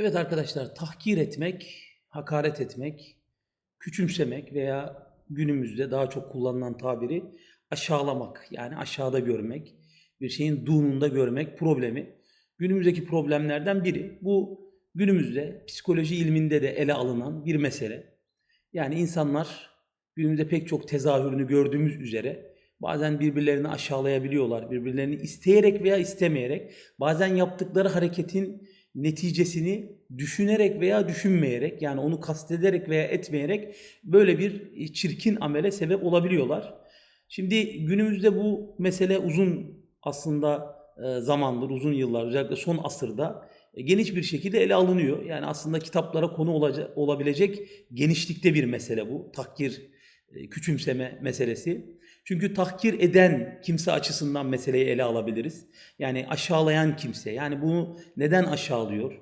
Evet arkadaşlar, tahkir etmek, hakaret etmek, küçümsemek veya günümüzde daha çok kullanılan tabiri aşağılamak. Yani aşağıda görmek, bir şeyin dununda görmek problemi. Günümüzdeki problemlerden biri. Bu günümüzde psikoloji ilminde de ele alınan bir mesele. Yani insanlar günümüzde pek çok tezahürünü gördüğümüz üzere bazen birbirlerini aşağılayabiliyorlar. Birbirlerini isteyerek veya istemeyerek bazen yaptıkları hareketin neticesini düşünerek veya düşünmeyerek yani onu kastederek veya etmeyerek böyle bir çirkin amele sebep olabiliyorlar. Şimdi günümüzde bu mesele uzun aslında e, zamandır, uzun yıllar özellikle son asırda e, geniş bir şekilde ele alınıyor. Yani aslında kitaplara konu olabilecek genişlikte bir mesele bu. Tahkir, e, küçümseme meselesi. Çünkü tahkir eden kimse açısından meseleyi ele alabiliriz. Yani aşağılayan kimse. Yani bunu neden aşağılıyor?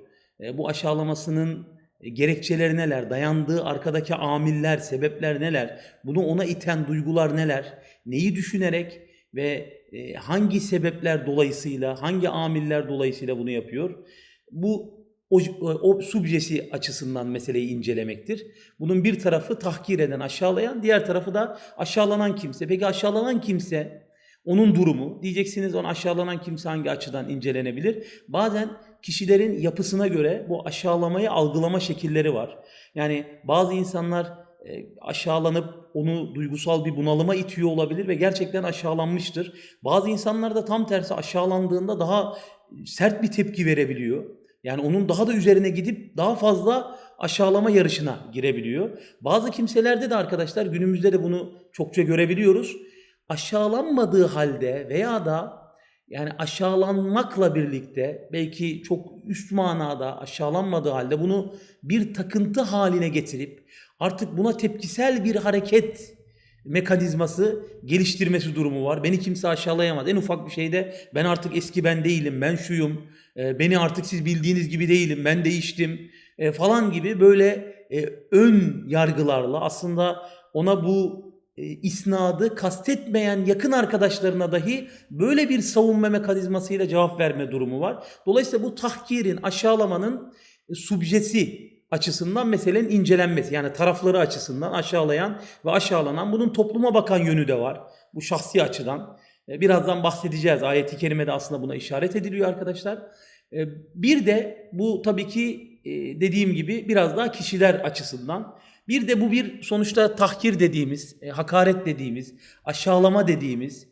E, Bu aşağılamasının gerekçeleri neler? Dayandığı arkadaki amiller, sebepler neler? Bunu ona iten duygular neler? Neyi düşünerek ve e, hangi sebepler dolayısıyla, hangi amiller dolayısıyla bunu yapıyor? Bu o, o subjesi açısından meseleyi incelemektir. Bunun bir tarafı tahkir eden, aşağılayan, diğer tarafı da aşağılanan kimse. Peki aşağılanan kimse, onun durumu, diyeceksiniz on aşağılanan kimse hangi açıdan incelenebilir? Bazen kişilerin yapısına göre bu aşağılamayı algılama şekilleri var. Yani bazı insanlar e, aşağılanıp onu duygusal bir bunalıma itiyor olabilir ve gerçekten aşağılanmıştır. Bazı insanlar da tam tersi aşağılandığında daha sert bir tepki verebiliyor. Yani onun daha da üzerine gidip daha fazla aşağılama yarışına girebiliyor. Bazı kimselerde de arkadaşlar günümüzde de bunu çokça görebiliyoruz. Aşağılanmadığı halde veya da yani aşağılanmakla birlikte belki çok üst manada aşağılanmadığı halde bunu bir takıntı haline getirip artık buna tepkisel bir hareket mekanizması geliştirmesi durumu var. Beni kimse aşağılayamaz. En ufak bir şeyde ben artık eski ben değilim, ben şuyum, e, beni artık siz bildiğiniz gibi değilim, ben değiştim e, falan gibi böyle e, ön yargılarla aslında ona bu e, isnadı kastetmeyen yakın arkadaşlarına dahi böyle bir savunma mekanizmasıyla cevap verme durumu var. Dolayısıyla bu tahkirin, aşağılamanın subjesi açısından meselenin incelenmesi yani tarafları açısından aşağılayan ve aşağılanan bunun topluma bakan yönü de var. Bu şahsi açıdan. E, Birazdan bahsedeceğiz. Ayeti kerimede aslında buna işaret ediliyor arkadaşlar. E, Bir de bu tabii ki e, dediğim gibi biraz daha kişiler açısından. Bir de bu bir sonuçta tahkir dediğimiz, hakaret dediğimiz, aşağılama dediğimiz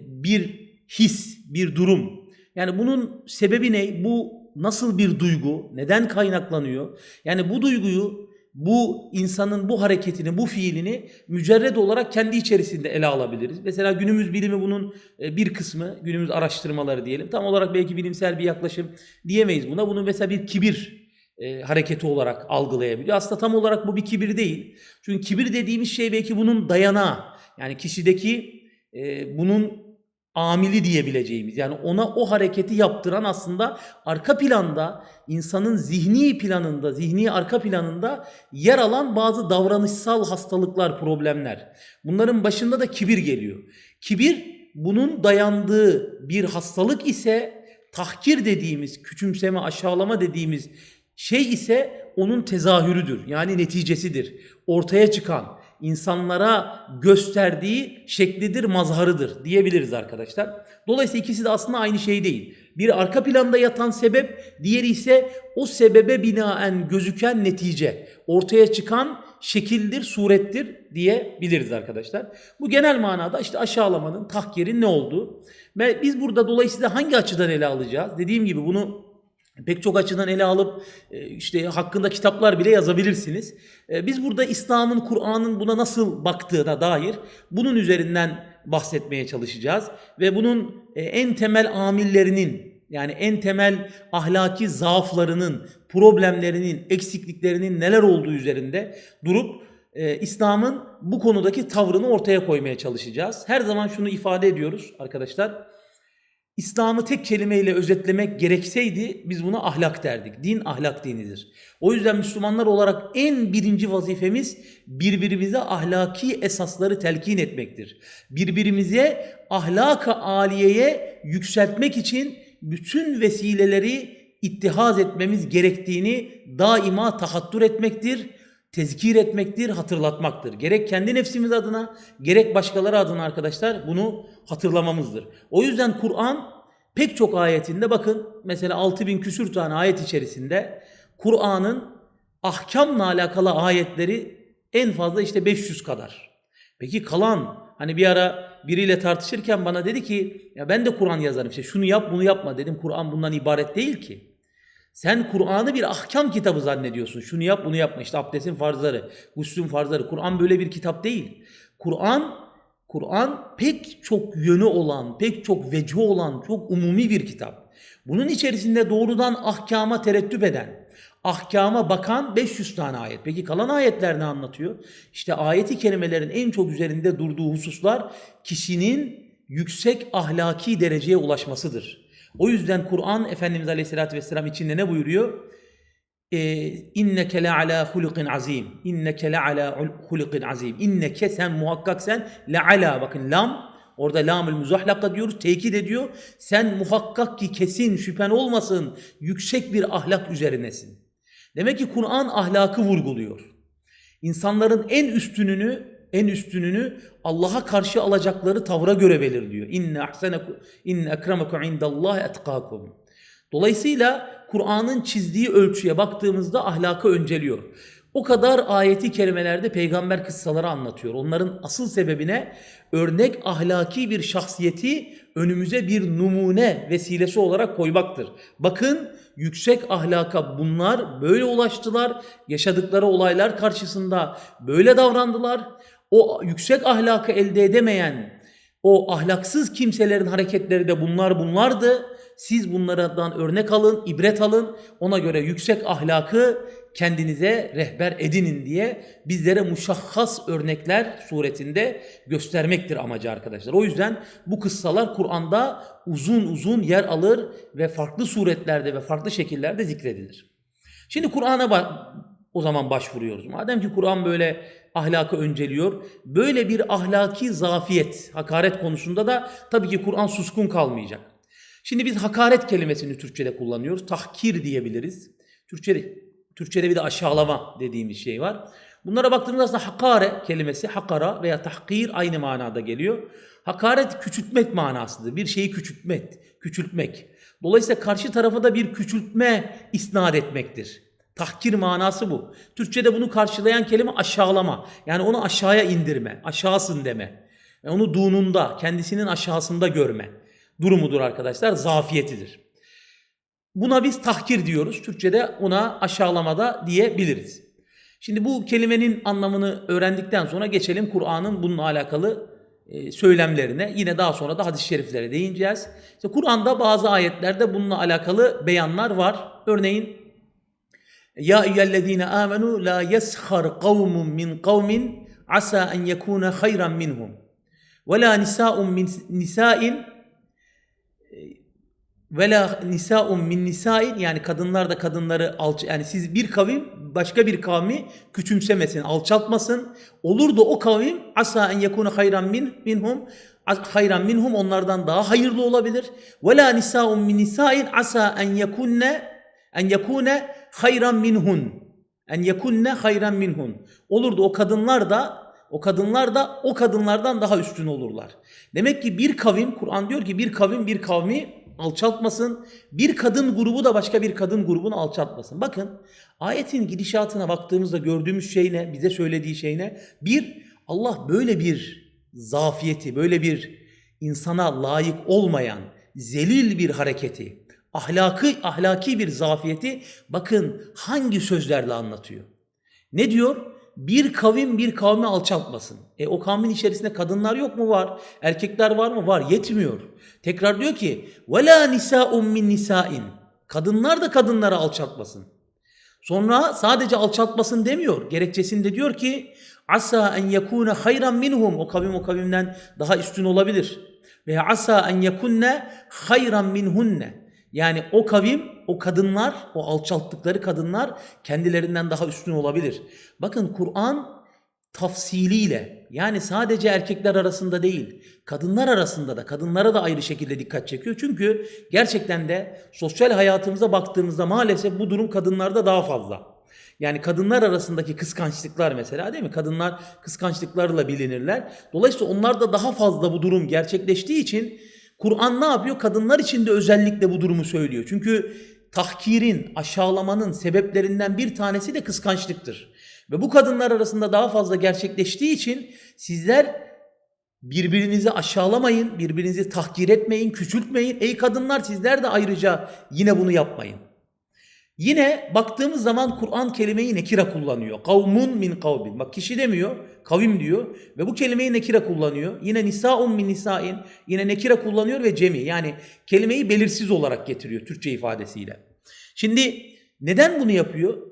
bir his, bir durum. Yani bunun sebebi ne? Bu nasıl bir duygu? Neden kaynaklanıyor? Yani bu duyguyu bu insanın bu hareketini, bu fiilini mücerred olarak kendi içerisinde ele alabiliriz. Mesela günümüz bilimi bunun e, bir kısmı, günümüz araştırmaları diyelim. Tam olarak belki bilimsel bir yaklaşım diyemeyiz buna. Bunu mesela bir kibir e, hareketi olarak algılayabiliyor. Aslında tam olarak bu bir kibir değil. Çünkü kibir dediğimiz şey belki bunun dayanağı. Yani kişideki e, bunun amili diyebileceğimiz yani ona o hareketi yaptıran aslında arka planda insanın zihni planında, zihni arka planında yer alan bazı davranışsal hastalıklar, problemler. Bunların başında da kibir geliyor. Kibir bunun dayandığı bir hastalık ise tahkir dediğimiz, küçümseme, aşağılama dediğimiz şey ise onun tezahürüdür. Yani neticesidir. Ortaya çıkan, insanlara gösterdiği şeklidir, mazharıdır diyebiliriz arkadaşlar. Dolayısıyla ikisi de aslında aynı şey değil. Bir arka planda yatan sebep, diğeri ise o sebebe binaen gözüken netice. Ortaya çıkan şekildir, surettir diyebiliriz arkadaşlar. Bu genel manada işte aşağılamanın, tahkirin ne olduğu. Ve biz burada dolayısıyla hangi açıdan ele alacağız? Dediğim gibi bunu pek çok açıdan ele alıp e, işte hakkında kitaplar bile yazabilirsiniz. E, Biz burada İslam'ın, Kur'an'ın buna nasıl baktığına dair bunun üzerinden bahsetmeye çalışacağız. Ve bunun e, en temel amillerinin yani en temel ahlaki zaaflarının, problemlerinin, eksikliklerinin neler olduğu üzerinde durup e, İslam'ın bu konudaki tavrını ortaya koymaya çalışacağız. Her zaman şunu ifade ediyoruz arkadaşlar. İslam'ı tek kelimeyle özetlemek gerekseydi biz buna ahlak derdik. Din ahlak dinidir. O yüzden Müslümanlar olarak en birinci vazifemiz birbirimize ahlaki esasları telkin etmektir. Birbirimize ahlaka aliyeye yükseltmek için bütün vesileleri ittihaz etmemiz gerektiğini daima tahattür etmektir, tezkir etmektir, hatırlatmaktır. Gerek kendi nefsimiz adına, gerek başkaları adına arkadaşlar bunu hatırlamamızdır. O yüzden Kur'an pek çok ayetinde bakın mesela 6000 küsür tane ayet içerisinde Kur'an'ın ahkamla alakalı ayetleri en fazla işte 500 kadar. Peki kalan hani bir ara biriyle tartışırken bana dedi ki ya ben de Kur'an yazarım işte şunu yap bunu yapma dedim Kur'an bundan ibaret değil ki. Sen Kur'an'ı bir ahkam kitabı zannediyorsun. Şunu yap bunu yapma işte abdestin farzları, guslün farzları. Kur'an böyle bir kitap değil. Kur'an Kur'an pek çok yönü olan, pek çok veci olan, çok umumi bir kitap. Bunun içerisinde doğrudan ahkama terettüp eden, ahkama bakan 500 tane ayet. Peki kalan ayetler ne anlatıyor? İşte ayeti kelimelerin en çok üzerinde durduğu hususlar kişinin yüksek ahlaki dereceye ulaşmasıdır. O yüzden Kur'an Efendimiz Aleyhisselatü Vesselam içinde ne buyuruyor? Ee, inneke le ala hulukin azim. İnneke le ala hulukin azim. İnneke sen muhakkak sen le ala bakın lam orada lamül muzahlaka diyoruz tekit ediyor. Sen muhakkak ki kesin şüphen olmasın yüksek bir ahlak üzerinesin. Demek ki Kur'an ahlakı vurguluyor. İnsanların en üstününü en üstününü Allah'a karşı alacakları tavra göre belirliyor. İnne ahseneku inne ekremakum indallahi etkakum. Dolayısıyla Kur'an'ın çizdiği ölçüye baktığımızda ahlakı önceliyor. O kadar ayeti kerimelerde peygamber kıssaları anlatıyor. Onların asıl sebebine örnek ahlaki bir şahsiyeti önümüze bir numune vesilesi olarak koymaktır. Bakın yüksek ahlaka bunlar böyle ulaştılar. Yaşadıkları olaylar karşısında böyle davrandılar. O yüksek ahlakı elde edemeyen o ahlaksız kimselerin hareketleri de bunlar bunlardı. Siz bunlardan örnek alın, ibret alın. Ona göre yüksek ahlakı kendinize rehber edinin diye bizlere muşahhas örnekler suretinde göstermektir amacı arkadaşlar. O yüzden bu kıssalar Kur'an'da uzun uzun yer alır ve farklı suretlerde ve farklı şekillerde zikredilir. Şimdi Kur'an'a o zaman başvuruyoruz. Madem ki Kur'an böyle ahlakı önceliyor, böyle bir ahlaki zafiyet, hakaret konusunda da tabii ki Kur'an suskun kalmayacak. Şimdi biz hakaret kelimesini Türkçe'de kullanıyoruz. Tahkir diyebiliriz. Türkçe'de, Türkçe'de bir de aşağılama dediğimiz şey var. Bunlara baktığımızda aslında hakare kelimesi hakara veya tahkir aynı manada geliyor. Hakaret küçültmek manasıdır. Bir şeyi küçültmek, küçültmek. Dolayısıyla karşı tarafa da bir küçültme isnat etmektir. Tahkir manası bu. Türkçe'de bunu karşılayan kelime aşağılama. Yani onu aşağıya indirme, aşağısın deme. Yani onu dununda, kendisinin aşağısında görme durumudur arkadaşlar. Zafiyetidir. Buna biz tahkir diyoruz. Türkçe'de ona aşağılamada diyebiliriz. Şimdi bu kelimenin anlamını öğrendikten sonra geçelim Kur'an'ın bununla alakalı e, söylemlerine. Yine daha sonra da hadis-i şeriflere değineceğiz. İşte Kur'an'da bazı ayetlerde bununla alakalı beyanlar var. Örneğin Ya eyyühellezine amenu la yeshar kavmun min kavmin asa en yekune hayran minhum ve la nisa'un min nisa'in ve la nisa'un min nisa'in yani kadınlar da kadınları alç yani siz bir kavim başka bir kavmi küçümsemesin, alçaltmasın. Olur da o kavim asa en yekune hayran min minhum hayran minhum onlardan daha hayırlı olabilir. Ve la nisa'un min nisa'in asa en yekunne en yekune hayran minhun. En yekunne hayran minhun. Olur da o kadınlar da o kadınlar da o kadınlardan daha üstün olurlar. Demek ki bir kavim Kur'an diyor ki bir kavim bir kavmi alçaltmasın. Bir kadın grubu da başka bir kadın grubunu alçaltmasın. Bakın ayetin gidişatına baktığımızda gördüğümüz şey ne? Bize söylediği şey ne? Bir, Allah böyle bir zafiyeti, böyle bir insana layık olmayan zelil bir hareketi, ahlakı, ahlaki bir zafiyeti bakın hangi sözlerle anlatıyor. Ne diyor? bir kavim bir kavmi alçaltmasın. E o kavmin içerisinde kadınlar yok mu var? Erkekler var mı? Var. Yetmiyor. Tekrar diyor ki وَلَا نِسَاءٌ min nisain. Kadınlar da kadınları alçaltmasın. Sonra sadece alçaltmasın demiyor. Gerekçesinde diyor ki asa en yekune hayran minhum o kavim o kavimden daha üstün olabilir. Ve asa en yekunne hayran minhunne. yani o kavim, o kadınlar, o alçalttıkları kadınlar kendilerinden daha üstün olabilir. Bakın Kur'an tafsiliyle yani sadece erkekler arasında değil kadınlar arasında da kadınlara da ayrı şekilde dikkat çekiyor. Çünkü gerçekten de sosyal hayatımıza baktığımızda maalesef bu durum kadınlarda daha fazla. Yani kadınlar arasındaki kıskançlıklar mesela değil mi? Kadınlar kıskançlıklarla bilinirler. Dolayısıyla onlarda daha fazla bu durum gerçekleştiği için Kur'an ne yapıyor? Kadınlar için de özellikle bu durumu söylüyor. Çünkü tahkirin, aşağılamanın sebeplerinden bir tanesi de kıskançlıktır. Ve bu kadınlar arasında daha fazla gerçekleştiği için sizler birbirinizi aşağılamayın, birbirinizi tahkir etmeyin, küçültmeyin. Ey kadınlar sizler de ayrıca yine bunu yapmayın. Yine baktığımız zaman Kur'an kelimeyi nekira kullanıyor. Kavmun min kavmin. Bak kişi demiyor, kavim diyor ve bu kelimeyi nekira kullanıyor. Yine nisaun min nisain. Yine nekira kullanıyor ve cemi. Yani kelimeyi belirsiz olarak getiriyor Türkçe ifadesiyle. Şimdi neden bunu yapıyor?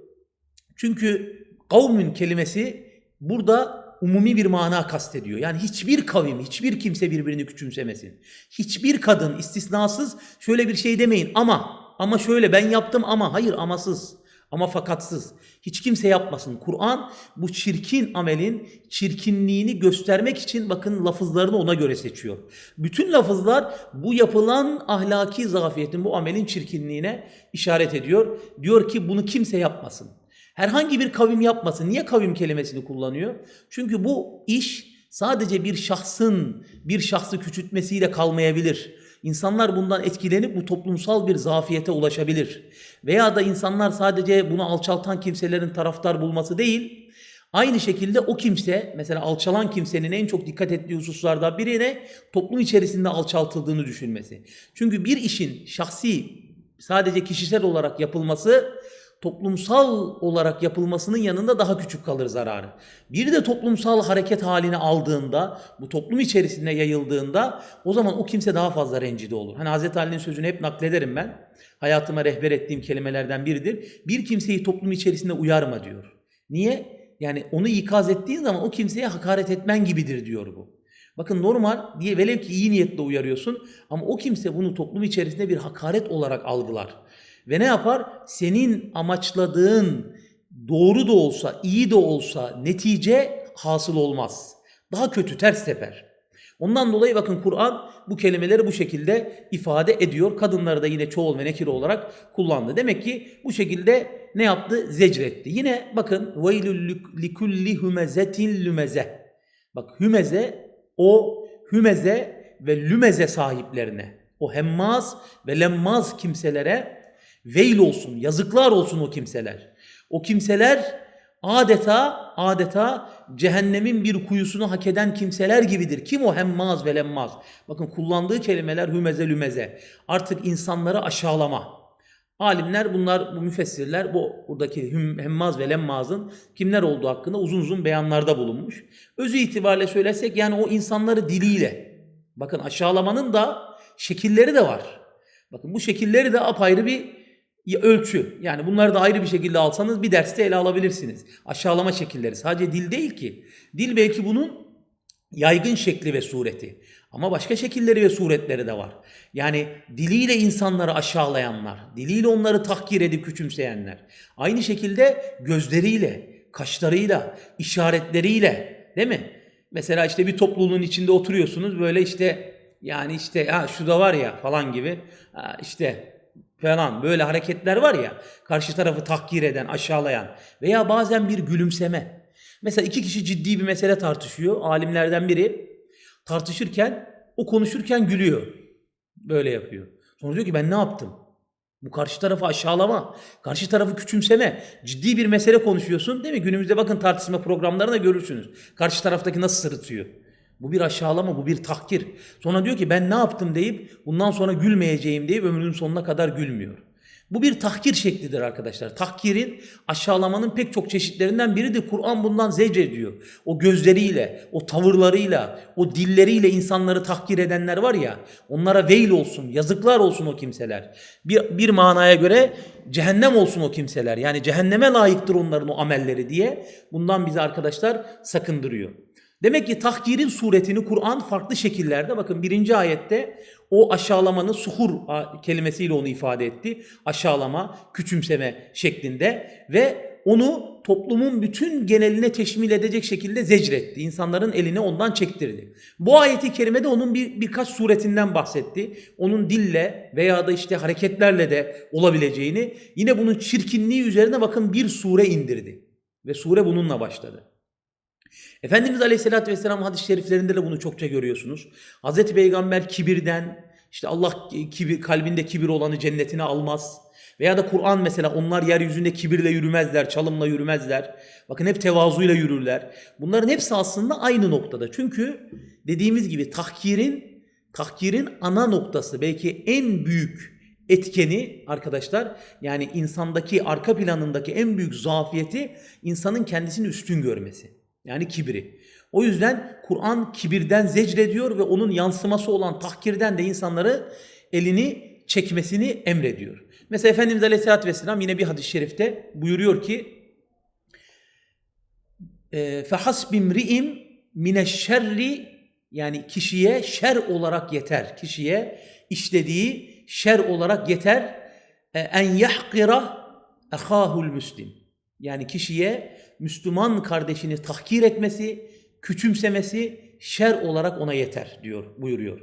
Çünkü kavmün kelimesi burada umumi bir mana kastediyor. Yani hiçbir kavim, hiçbir kimse birbirini küçümsemesin. Hiçbir kadın istisnasız şöyle bir şey demeyin ama ama şöyle ben yaptım ama hayır amasız ama fakatsız. Hiç kimse yapmasın. Kur'an bu çirkin amelin çirkinliğini göstermek için bakın lafızlarını ona göre seçiyor. Bütün lafızlar bu yapılan ahlaki zafiyetin, bu amelin çirkinliğine işaret ediyor. Diyor ki bunu kimse yapmasın. Herhangi bir kavim yapmasın. Niye kavim kelimesini kullanıyor? Çünkü bu iş sadece bir şahsın bir şahsı küçültmesiyle kalmayabilir. İnsanlar bundan etkilenip bu toplumsal bir zafiyete ulaşabilir. Veya da insanlar sadece bunu alçaltan kimselerin taraftar bulması değil, aynı şekilde o kimse, mesela alçalan kimsenin en çok dikkat ettiği hususlardan biri ne? Toplum içerisinde alçaltıldığını düşünmesi. Çünkü bir işin şahsi, sadece kişisel olarak yapılması toplumsal olarak yapılmasının yanında daha küçük kalır zararı. Bir de toplumsal hareket halini aldığında, bu toplum içerisinde yayıldığında o zaman o kimse daha fazla rencide olur. Hani Hazreti Ali'nin sözünü hep naklederim ben. Hayatıma rehber ettiğim kelimelerden biridir. Bir kimseyi toplum içerisinde uyarma diyor. Niye? Yani onu ikaz ettiğin zaman o kimseye hakaret etmen gibidir diyor bu. Bakın normal diye velev ki iyi niyetle uyarıyorsun ama o kimse bunu toplum içerisinde bir hakaret olarak algılar. Ve ne yapar? Senin amaçladığın doğru da olsa, iyi de olsa netice hasıl olmaz. Daha kötü, ters teper. Ondan dolayı bakın Kur'an bu kelimeleri bu şekilde ifade ediyor. Kadınları da yine çoğul ve nekir olarak kullandı. Demek ki bu şekilde ne yaptı? Zecretti. Yine bakın veylül likulli humezetin lümeze. Bak hümeze o hümeze ve lümeze sahiplerine, o hemmaz ve lemmaz kimselere Veil olsun, yazıklar olsun o kimseler. O kimseler adeta adeta cehennemin bir kuyusunu hak eden kimseler gibidir. Kim o hemmaz ve lemmaz? Bakın kullandığı kelimeler hümeze lümeze. Artık insanları aşağılama. Alimler bunlar, bu müfessirler bu buradaki hemmaz ve lemmazın kimler olduğu hakkında uzun uzun beyanlarda bulunmuş. Özü itibariyle söylersek yani o insanları diliyle. Bakın aşağılamanın da şekilleri de var. Bakın bu şekilleri de apayrı bir ölçü. Yani bunları da ayrı bir şekilde alsanız bir derste ele alabilirsiniz. Aşağılama şekilleri. Sadece dil değil ki. Dil belki bunun yaygın şekli ve sureti. Ama başka şekilleri ve suretleri de var. Yani diliyle insanları aşağılayanlar, diliyle onları tahkir edip küçümseyenler. Aynı şekilde gözleriyle, kaşlarıyla, işaretleriyle değil mi? Mesela işte bir topluluğun içinde oturuyorsunuz böyle işte yani işte ha şu da var ya falan gibi işte falan böyle hareketler var ya karşı tarafı tahkir eden, aşağılayan veya bazen bir gülümseme. Mesela iki kişi ciddi bir mesele tartışıyor. Alimlerden biri tartışırken o konuşurken gülüyor. Böyle yapıyor. Sonra diyor ki ben ne yaptım? Bu karşı tarafı aşağılama, karşı tarafı küçümseme. Ciddi bir mesele konuşuyorsun değil mi? Günümüzde bakın tartışma programlarında görürsünüz. Karşı taraftaki nasıl sırıtıyor. Bu bir aşağılama, bu bir tahkir. Sonra diyor ki ben ne yaptım deyip bundan sonra gülmeyeceğim deyip ömrünün sonuna kadar gülmüyor. Bu bir tahkir şeklidir arkadaşlar. Tahkirin, aşağılamanın pek çok çeşitlerinden biri de Kur'an bundan zecr ediyor. O gözleriyle, o tavırlarıyla, o dilleriyle insanları tahkir edenler var ya, onlara veil olsun, yazıklar olsun o kimseler. Bir, bir manaya göre cehennem olsun o kimseler. Yani cehenneme layıktır onların o amelleri diye bundan bizi arkadaşlar sakındırıyor. Demek ki tahkirin suretini Kur'an farklı şekillerde bakın birinci ayette o aşağılamanın suhur kelimesiyle onu ifade etti. Aşağılama, küçümseme şeklinde ve onu toplumun bütün geneline teşmil edecek şekilde zecretti. İnsanların elini ondan çektirdi. Bu ayeti kerimede onun bir birkaç suretinden bahsetti. Onun dille veya da işte hareketlerle de olabileceğini, yine bunun çirkinliği üzerine bakın bir sure indirdi. Ve sure bununla başladı. Efendimiz Aleyhisselatü Vesselam hadis-i şeriflerinde de bunu çokça görüyorsunuz. Hazreti Peygamber kibirden, işte Allah kibir, kalbinde kibir olanı cennetine almaz. Veya da Kur'an mesela onlar yeryüzünde kibirle yürümezler, çalımla yürümezler. Bakın hep tevazuyla yürürler. Bunların hepsi aslında aynı noktada. Çünkü dediğimiz gibi tahkirin, tahkirin ana noktası belki en büyük etkeni arkadaşlar yani insandaki arka planındaki en büyük zafiyeti insanın kendisini üstün görmesi. Yani kibri. O yüzden Kur'an kibirden zecrediyor ve onun yansıması olan tahkirden de insanları elini çekmesini emrediyor. Mesela Efendimiz Aleyhisselatü Vesselam yine bir hadis-i şerifte buyuruyor ki فَحَسْبِ مْرِئِمْ مِنَ şerri yani kişiye şer olarak yeter. Kişiye işlediği şer olarak yeter. E, En yahkira ehahul müslim. Yani kişiye Müslüman kardeşini tahkir etmesi, küçümsemesi şer olarak ona yeter diyor, buyuruyor.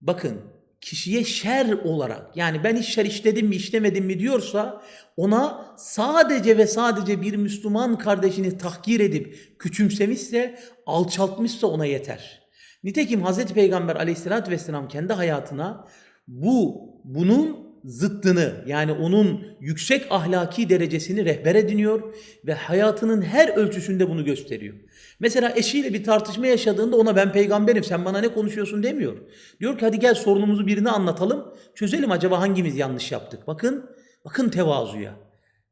Bakın kişiye şer olarak yani ben hiç şer işledim mi işlemedim mi diyorsa ona sadece ve sadece bir Müslüman kardeşini tahkir edip küçümsemişse alçaltmışsa ona yeter. Nitekim Hazreti Peygamber aleyhissalatü vesselam kendi hayatına bu bunun zıttını yani onun yüksek ahlaki derecesini rehber ediniyor ve hayatının her ölçüsünde bunu gösteriyor. Mesela eşiyle bir tartışma yaşadığında ona ben peygamberim sen bana ne konuşuyorsun demiyor. Diyor ki hadi gel sorunumuzu birine anlatalım çözelim acaba hangimiz yanlış yaptık. Bakın bakın tevazuya.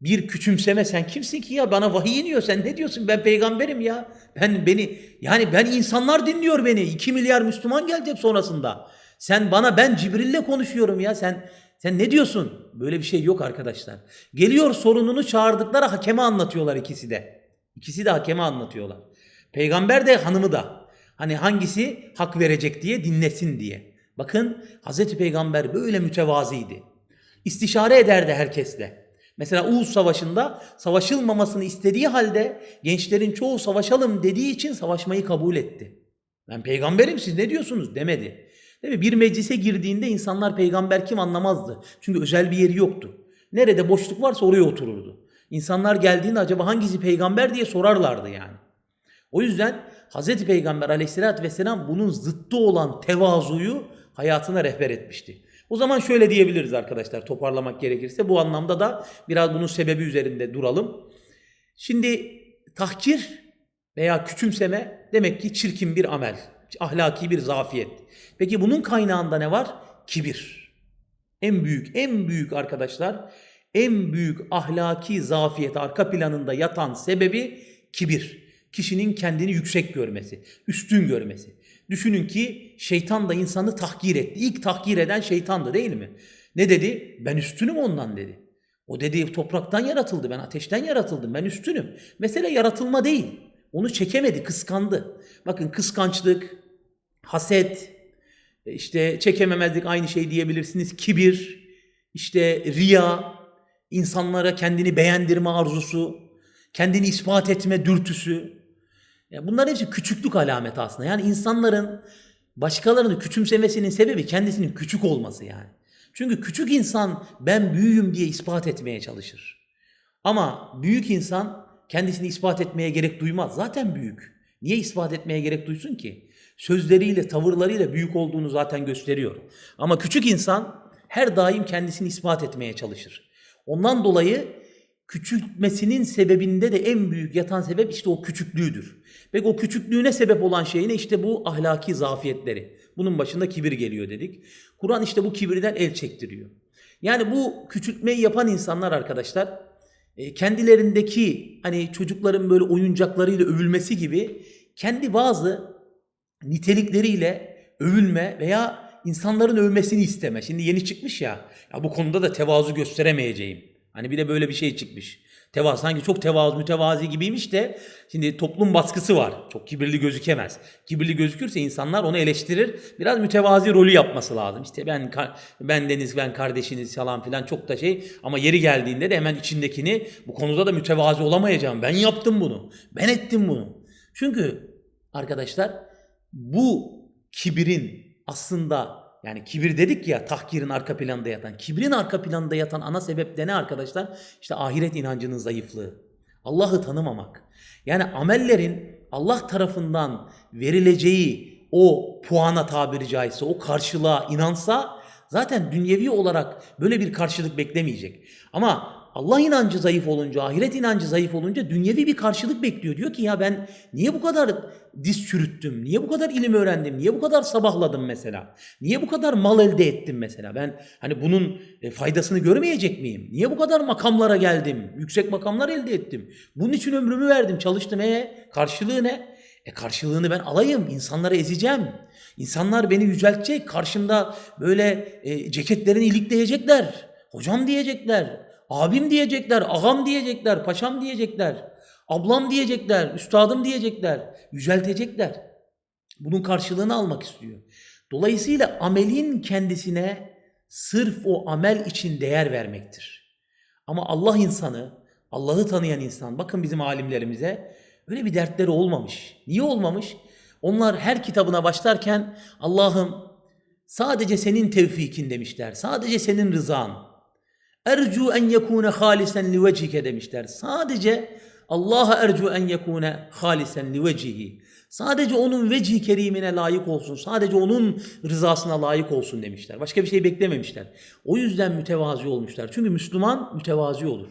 Bir küçümseme sen kimsin ki ya bana vahiy iniyor sen ne diyorsun ben peygamberim ya. Ben beni yani ben insanlar dinliyor beni 2 milyar Müslüman gelecek sonrasında. Sen bana ben Cibril'le konuşuyorum ya sen sen ne diyorsun? Böyle bir şey yok arkadaşlar. Geliyor sorununu çağırdıkları hakeme anlatıyorlar ikisi de. İkisi de hakeme anlatıyorlar. Peygamber de hanımı da. Hani hangisi hak verecek diye dinlesin diye. Bakın Hazreti Peygamber böyle mütevaziydi. İstişare ederdi herkesle. Mesela Uğuz Savaşı'nda savaşılmamasını istediği halde gençlerin çoğu savaşalım dediği için savaşmayı kabul etti. Ben peygamberim siz ne diyorsunuz demedi. Değil mi? Bir meclise girdiğinde insanlar peygamber kim anlamazdı. Çünkü özel bir yeri yoktu. Nerede boşluk varsa oraya otururdu. İnsanlar geldiğinde acaba hangisi peygamber diye sorarlardı yani. O yüzden Hazreti Peygamber aleyhissalatü vesselam bunun zıttı olan tevazuyu hayatına rehber etmişti. O zaman şöyle diyebiliriz arkadaşlar toparlamak gerekirse. Bu anlamda da biraz bunun sebebi üzerinde duralım. Şimdi tahkir veya küçümseme demek ki çirkin bir amel. Ahlaki bir zafiyet. Peki bunun kaynağında ne var? Kibir. En büyük, en büyük arkadaşlar, en büyük ahlaki zafiyet arka planında yatan sebebi kibir. Kişinin kendini yüksek görmesi, üstün görmesi. Düşünün ki şeytan da insanı tahkir etti. İlk tahkir eden şeytandı değil mi? Ne dedi? Ben üstünüm ondan dedi. O dedi topraktan yaratıldı, ben ateşten yaratıldım, ben üstünüm. Mesele yaratılma değil. Onu çekemedi, kıskandı. Bakın kıskançlık, haset, işte çekememezlik aynı şey diyebilirsiniz. Kibir, işte riya, insanlara kendini beğendirme arzusu, kendini ispat etme dürtüsü. Ya bunlar hepsi küçüklük alameti aslında. Yani insanların başkalarını küçümsemesinin sebebi kendisinin küçük olması yani. Çünkü küçük insan ben büyüğüm diye ispat etmeye çalışır. Ama büyük insan kendisini ispat etmeye gerek duymaz. Zaten büyük. Niye ispat etmeye gerek duysun ki? Sözleriyle, tavırlarıyla büyük olduğunu zaten gösteriyor. Ama küçük insan her daim kendisini ispat etmeye çalışır. Ondan dolayı küçültmesinin sebebinde de en büyük yatan sebep işte o küçüklüğüdür. Peki o küçüklüğüne sebep olan şey ne? İşte bu ahlaki zafiyetleri. Bunun başında kibir geliyor dedik. Kur'an işte bu kibirden el çektiriyor. Yani bu küçültmeyi yapan insanlar arkadaşlar e, kendilerindeki hani çocukların böyle oyuncaklarıyla övülmesi gibi kendi bazı nitelikleriyle övülme veya insanların övmesini isteme. Şimdi yeni çıkmış ya, ya bu konuda da tevazu gösteremeyeceğim. Hani bir de böyle bir şey çıkmış. Tevazu sanki çok tevazu mütevazi gibiymiş de şimdi toplum baskısı var. Çok kibirli gözükemez. Kibirli gözükürse insanlar onu eleştirir. Biraz mütevazi rolü yapması lazım. İşte ben ben deniz ben kardeşiniz falan filan çok da şey ama yeri geldiğinde de hemen içindekini bu konuda da mütevazi olamayacağım. Ben yaptım bunu. Ben ettim bunu. Çünkü arkadaşlar bu kibirin aslında yani kibir dedik ya tahkirin arka planında yatan. Kibrin arka planında yatan ana sebep de ne arkadaşlar? İşte ahiret inancının zayıflığı. Allah'ı tanımamak. Yani amellerin Allah tarafından verileceği o puana tabiri caizse o karşılığa inansa zaten dünyevi olarak böyle bir karşılık beklemeyecek. Ama Allah inancı zayıf olunca, ahiret inancı zayıf olunca dünyevi bir karşılık bekliyor. Diyor ki ya ben niye bu kadar diz çürüttüm? Niye bu kadar ilim öğrendim? Niye bu kadar sabahladım mesela? Niye bu kadar mal elde ettim mesela? Ben hani bunun e, faydasını görmeyecek miyim? Niye bu kadar makamlara geldim? Yüksek makamlar elde ettim. Bunun için ömrümü verdim, çalıştım. E karşılığı ne? E karşılığını ben alayım, insanları ezeceğim. İnsanlar beni yüceltecek, karşımda böyle e, ceketlerini ilikleyecekler. Hocam diyecekler, abim diyecekler, ağam diyecekler, paşam diyecekler, ablam diyecekler, üstadım diyecekler, yüceltecekler. Bunun karşılığını almak istiyor. Dolayısıyla amelin kendisine sırf o amel için değer vermektir. Ama Allah insanı, Allah'ı tanıyan insan, bakın bizim alimlerimize öyle bir dertleri olmamış. Niye olmamış? Onlar her kitabına başlarken Allah'ım sadece senin tevfikin demişler. Sadece senin rızan. Ercu en yekune halisen li vecihike demişler. Sadece Allah'a ercu en yekune halisen li vecihi. Sadece onun vecihi kerimine layık olsun. Sadece onun rızasına layık olsun demişler. Başka bir şey beklememişler. O yüzden mütevazi olmuşlar. Çünkü Müslüman mütevazi olur.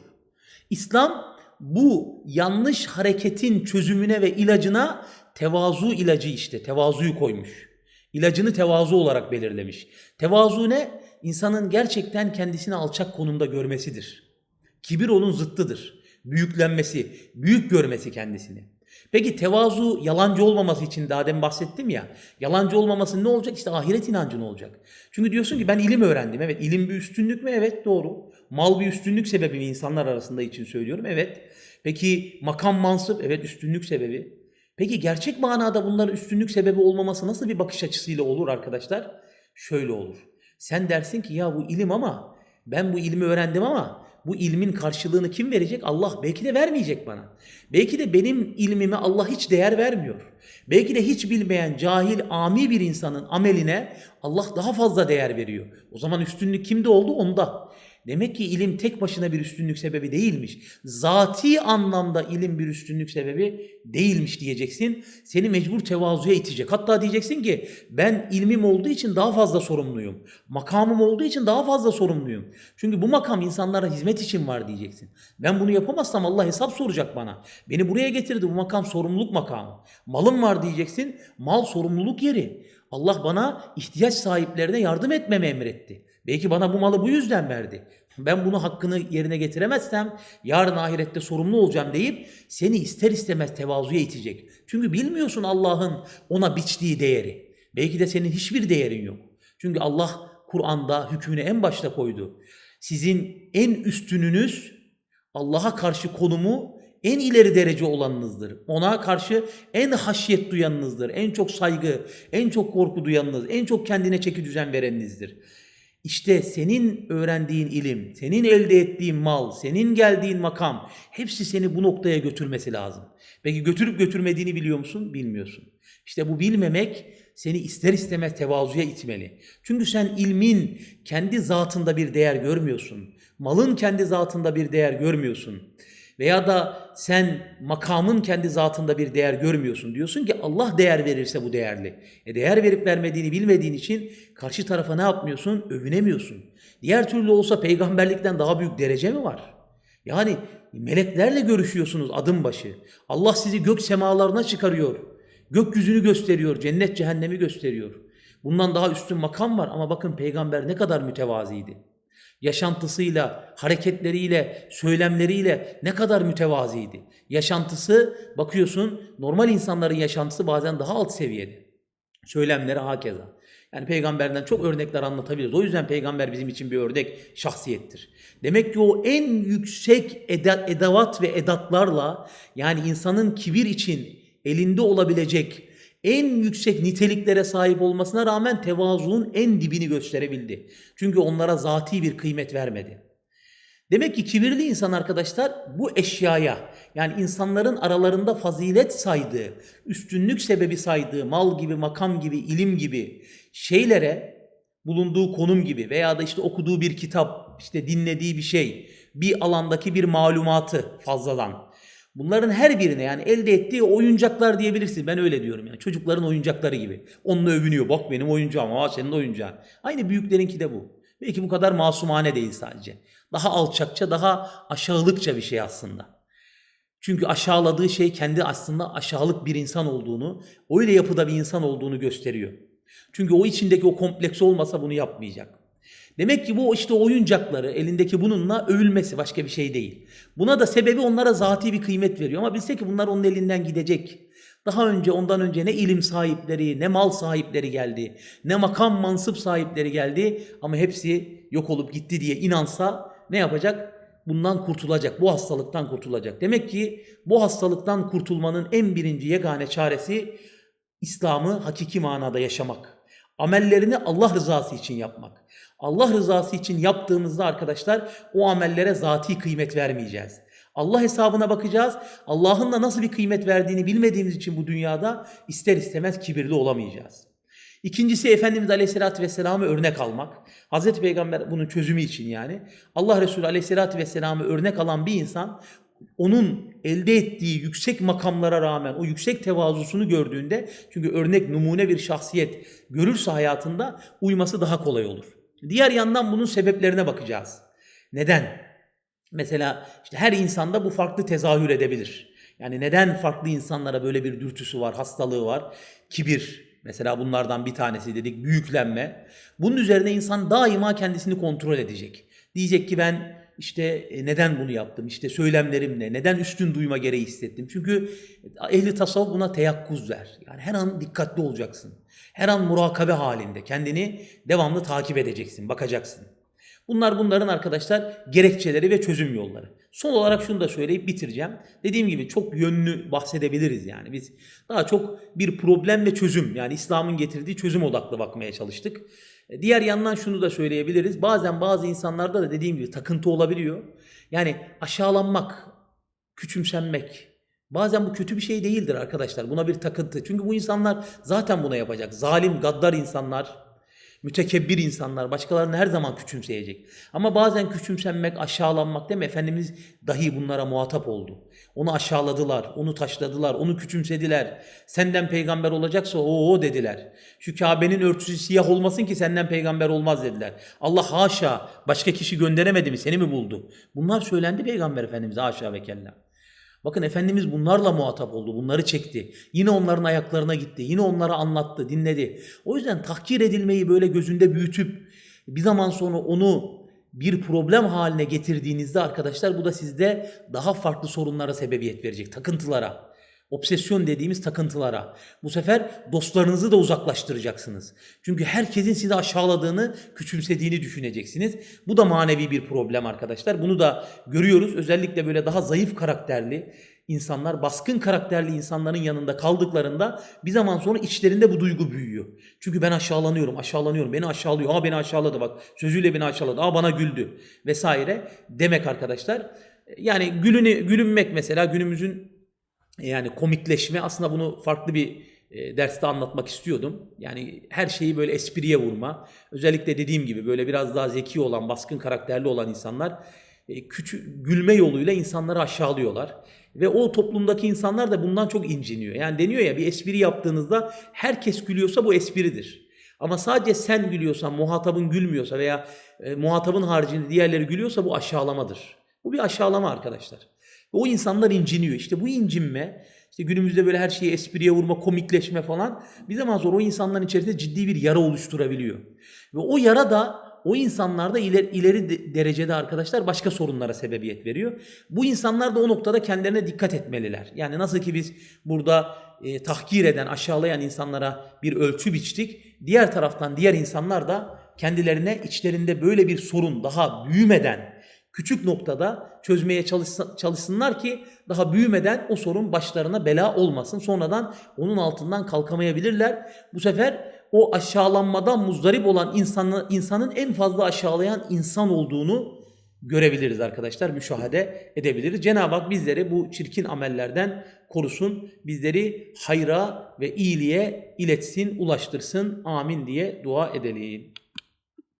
İslam bu yanlış hareketin çözümüne ve ilacına tevazu ilacı işte. Tevazuyu koymuş. İlacını tevazu olarak belirlemiş. Tevazu ne? İnsanın gerçekten kendisini alçak konumda görmesidir. Kibir onun zıttıdır. Büyüklenmesi, büyük görmesi kendisini. Peki tevazu yalancı olmaması için daha demin bahsettim ya. Yalancı olmaması ne olacak? İşte ahiret inancın olacak. Çünkü diyorsun ki ben ilim öğrendim. Evet ilim bir üstünlük mü? Evet doğru. Mal bir üstünlük sebebi mi insanlar arasında için söylüyorum? Evet. Peki makam mansıp? Evet üstünlük sebebi. Peki gerçek manada bunların üstünlük sebebi olmaması nasıl bir bakış açısıyla olur arkadaşlar? Şöyle olur. Sen dersin ki ya bu ilim ama ben bu ilmi öğrendim ama bu ilmin karşılığını kim verecek? Allah belki de vermeyecek bana. Belki de benim ilmime Allah hiç değer vermiyor. Belki de hiç bilmeyen cahil, ami bir insanın ameline Allah daha fazla değer veriyor. O zaman üstünlük kimde oldu? Onda. Demek ki ilim tek başına bir üstünlük sebebi değilmiş. Zati anlamda ilim bir üstünlük sebebi değilmiş diyeceksin. Seni mecbur tevazuya itecek. Hatta diyeceksin ki ben ilmim olduğu için daha fazla sorumluyum. Makamım olduğu için daha fazla sorumluyum. Çünkü bu makam insanlara hizmet için var diyeceksin. Ben bunu yapamazsam Allah hesap soracak bana. Beni buraya getirdi bu makam sorumluluk makamı. Malım var diyeceksin. Mal sorumluluk yeri. Allah bana ihtiyaç sahiplerine yardım etmemi emretti. Belki bana bu malı bu yüzden verdi. Ben bunu hakkını yerine getiremezsem yarın ahirette sorumlu olacağım deyip seni ister istemez tevazuya itecek. Çünkü bilmiyorsun Allah'ın ona biçtiği değeri. Belki de senin hiçbir değerin yok. Çünkü Allah Kur'an'da hükmünü en başta koydu. Sizin en üstününüz Allah'a karşı konumu en ileri derece olanınızdır. Ona karşı en haşyet duyanınızdır. En çok saygı, en çok korku duyanınız, en çok kendine çeki düzen vereninizdir. İşte senin öğrendiğin ilim, senin elde ettiğin mal, senin geldiğin makam hepsi seni bu noktaya götürmesi lazım. Peki götürüp götürmediğini biliyor musun? Bilmiyorsun. İşte bu bilmemek seni ister istemez tevazuya itmeli. Çünkü sen ilmin kendi zatında bir değer görmüyorsun. Malın kendi zatında bir değer görmüyorsun. Veya da sen makamın kendi zatında bir değer görmüyorsun. Diyorsun ki Allah değer verirse bu değerli. E değer verip vermediğini bilmediğin için karşı tarafa ne yapmıyorsun? Övünemiyorsun. Diğer türlü olsa peygamberlikten daha büyük derece mi var? Yani meleklerle görüşüyorsunuz adım başı. Allah sizi gök semalarına çıkarıyor. Gökyüzünü gösteriyor, cennet cehennemi gösteriyor. Bundan daha üstün makam var ama bakın peygamber ne kadar mütevaziydi yaşantısıyla, hareketleriyle, söylemleriyle ne kadar mütevaziydi. Yaşantısı bakıyorsun normal insanların yaşantısı bazen daha alt seviyede. Söylemleri hakeza. Yani peygamberden çok örnekler anlatabiliriz. O yüzden peygamber bizim için bir örnek şahsiyettir. Demek ki o en yüksek eda- edavat ve edatlarla yani insanın kibir için elinde olabilecek en yüksek niteliklere sahip olmasına rağmen tevazuun en dibini gösterebildi. Çünkü onlara zati bir kıymet vermedi. Demek ki kibirli insan arkadaşlar bu eşyaya yani insanların aralarında fazilet saydığı, üstünlük sebebi saydığı mal gibi, makam gibi, ilim gibi şeylere bulunduğu konum gibi veya da işte okuduğu bir kitap, işte dinlediği bir şey, bir alandaki bir malumatı fazladan. Bunların her birine yani elde ettiği oyuncaklar diyebilirsin. Ben öyle diyorum yani. Çocukların oyuncakları gibi. Onunla övünüyor. Bak benim oyuncağım. Aa senin oyuncağın. Aynı büyüklerinki de bu. Belki bu kadar masumane değil sadece. Daha alçakça, daha aşağılıkça bir şey aslında. Çünkü aşağıladığı şey kendi aslında aşağılık bir insan olduğunu, öyle yapıda bir insan olduğunu gösteriyor. Çünkü o içindeki o kompleks olmasa bunu yapmayacak. Demek ki bu işte oyuncakları elindeki bununla övülmesi başka bir şey değil. Buna da sebebi onlara zati bir kıymet veriyor ama bilse ki bunlar onun elinden gidecek. Daha önce ondan önce ne ilim sahipleri, ne mal sahipleri geldi, ne makam mansıp sahipleri geldi ama hepsi yok olup gitti diye inansa ne yapacak? Bundan kurtulacak, bu hastalıktan kurtulacak. Demek ki bu hastalıktan kurtulmanın en birinci yegane çaresi İslam'ı hakiki manada yaşamak. Amellerini Allah rızası için yapmak. Allah rızası için yaptığımızda arkadaşlar o amellere zati kıymet vermeyeceğiz. Allah hesabına bakacağız. Allah'ın da nasıl bir kıymet verdiğini bilmediğimiz için bu dünyada ister istemez kibirli olamayacağız. İkincisi Efendimiz Aleyhisselatü Vesselam'ı örnek almak. Hazreti Peygamber bunun çözümü için yani. Allah Resulü Aleyhisselatü Vesselam'ı örnek alan bir insan onun elde ettiği yüksek makamlara rağmen o yüksek tevazusunu gördüğünde çünkü örnek numune bir şahsiyet görürse hayatında uyması daha kolay olur. Diğer yandan bunun sebeplerine bakacağız. Neden? Mesela işte her insanda bu farklı tezahür edebilir. Yani neden farklı insanlara böyle bir dürtüsü var, hastalığı var? Kibir mesela bunlardan bir tanesi dedik, büyüklenme. Bunun üzerine insan daima kendisini kontrol edecek. Diyecek ki ben işte e, neden bunu yaptım? İşte söylemlerim ne? Neden üstün duyma gereği hissettim? Çünkü ehli tasavvuf buna teyakkuz der. Yani her an dikkatli olacaksın. Her an murakabe halinde. Kendini devamlı takip edeceksin, bakacaksın. Bunlar bunların arkadaşlar gerekçeleri ve çözüm yolları. Son olarak şunu da söyleyip bitireceğim. Dediğim gibi çok yönlü bahsedebiliriz yani. Biz daha çok bir problem ve çözüm yani İslam'ın getirdiği çözüm odaklı bakmaya çalıştık. E, Diğer yandan şunu da söyleyebiliriz. Bazen bazı insanlarda da dediğim gibi takıntı olabiliyor. Yani aşağılanmak, küçümsenmek. Bazen bu kötü bir şey değildir arkadaşlar. Buna bir takıntı. Çünkü bu insanlar zaten buna yapacak. Zalim, gaddar insanlar, mütekebbir insanlar başkalarını her zaman küçümseyecek. Ama bazen küçümsenmek, aşağılanmak değil mi? Efendimiz dahi bunlara muhatap oldu. Onu aşağıladılar, onu taşladılar, onu küçümsediler. Senden peygamber olacaksa o dediler. Şu Kabe'nin örtüsü siyah olmasın ki senden peygamber olmaz dediler. Allah haşa başka kişi gönderemedi mi seni mi buldu? Bunlar söylendi peygamber efendimize haşa ve kella. Bakın Efendimiz bunlarla muhatap oldu. Bunları çekti. Yine onların ayaklarına gitti. Yine onlara anlattı, dinledi. O yüzden tahkir edilmeyi böyle gözünde büyütüp bir zaman sonra onu bir problem haline getirdiğinizde arkadaşlar bu da sizde daha farklı sorunlara sebebiyet verecek. Takıntılara. Obsesyon dediğimiz takıntılara. Bu sefer dostlarınızı da uzaklaştıracaksınız. Çünkü herkesin sizi aşağıladığını, küçümsediğini düşüneceksiniz. Bu da manevi bir problem arkadaşlar. Bunu da görüyoruz. Özellikle böyle daha zayıf karakterli insanlar, baskın karakterli insanların yanında kaldıklarında bir zaman sonra içlerinde bu duygu büyüyor. Çünkü ben aşağılanıyorum, aşağılanıyorum, beni aşağılıyor. Aa beni aşağıladı bak, sözüyle beni aşağıladı. Aa bana güldü vesaire demek arkadaşlar. Yani gülünü, gülünmek mesela günümüzün yani komikleşme aslında bunu farklı bir e, derste anlatmak istiyordum. Yani her şeyi böyle espriye vurma. Özellikle dediğim gibi böyle biraz daha zeki olan, baskın karakterli olan insanlar e, küçük gülme yoluyla insanları aşağılıyorlar. Ve o toplumdaki insanlar da bundan çok inciniyor. Yani deniyor ya bir espri yaptığınızda herkes gülüyorsa bu espridir. Ama sadece sen gülüyorsan, muhatabın gülmüyorsa veya e, muhatabın haricinde diğerleri gülüyorsa bu aşağılamadır. Bu bir aşağılama arkadaşlar. Ve o insanlar inciniyor. İşte bu incinme, işte günümüzde böyle her şeyi espriye vurma, komikleşme falan bir zaman sonra o insanların içerisinde ciddi bir yara oluşturabiliyor. Ve o yara da o insanlarda ileri, ileri de- derecede arkadaşlar başka sorunlara sebebiyet veriyor. Bu insanlar da o noktada kendilerine dikkat etmeliler. Yani nasıl ki biz burada e, tahkir eden, aşağılayan insanlara bir ölçü biçtik. Diğer taraftan diğer insanlar da kendilerine içlerinde böyle bir sorun daha büyümeden küçük noktada çözmeye çalışsa- çalışsınlar ki daha büyümeden o sorun başlarına bela olmasın. Sonradan onun altından kalkamayabilirler. Bu sefer o aşağılanmadan muzdarip olan insanı, insanın en fazla aşağılayan insan olduğunu görebiliriz arkadaşlar. Müşahede edebiliriz. Cenab-ı Hak bizleri bu çirkin amellerden korusun. Bizleri hayra ve iyiliğe iletsin, ulaştırsın. Amin diye dua edelim.